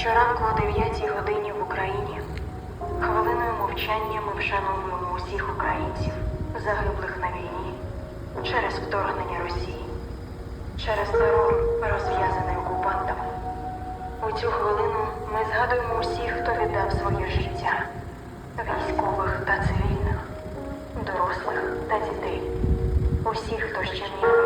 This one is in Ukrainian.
Щоранку о 9 годині в Україні хвилиною мовчання ми вшановуємо усіх українців, загиблих на війні через вторгнення Росії, через терор, розв'язаний окупантами. У цю хвилину ми згадуємо усіх, хто віддав своє життя військових та цивільних, дорослих та дітей, усіх, хто ще міг.